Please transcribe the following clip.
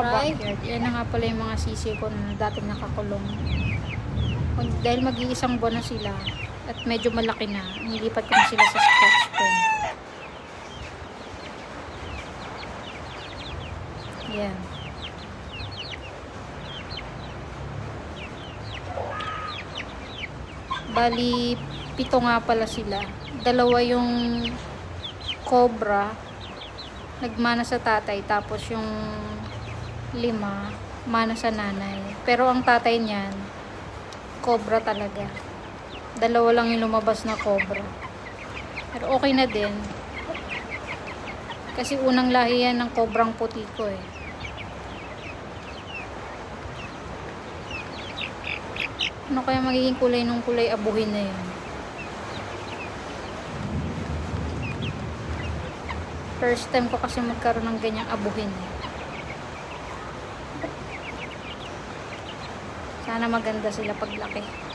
naka-backyard. Yan na nga pala yung mga sisi ko na dating nakakulong. Dahil mag-iisang buwan na sila at medyo malaki na, nilipat ko na sila sa scratch pen. Yan. Bali, pito nga pala sila. Dalawa yung cobra, nagmana sa tatay, tapos yung lima, mana sa nanay. Pero ang tatay niyan, cobra talaga. Dalawa lang yung lumabas na cobra. Pero okay na din. Kasi unang lahi yan ng cobrang puti ko eh. Ano kaya magiging kulay nung kulay abuhin na yun? First time ko kasi magkaroon ng ganyang abuhin eh. Sana maganda sila paglaki.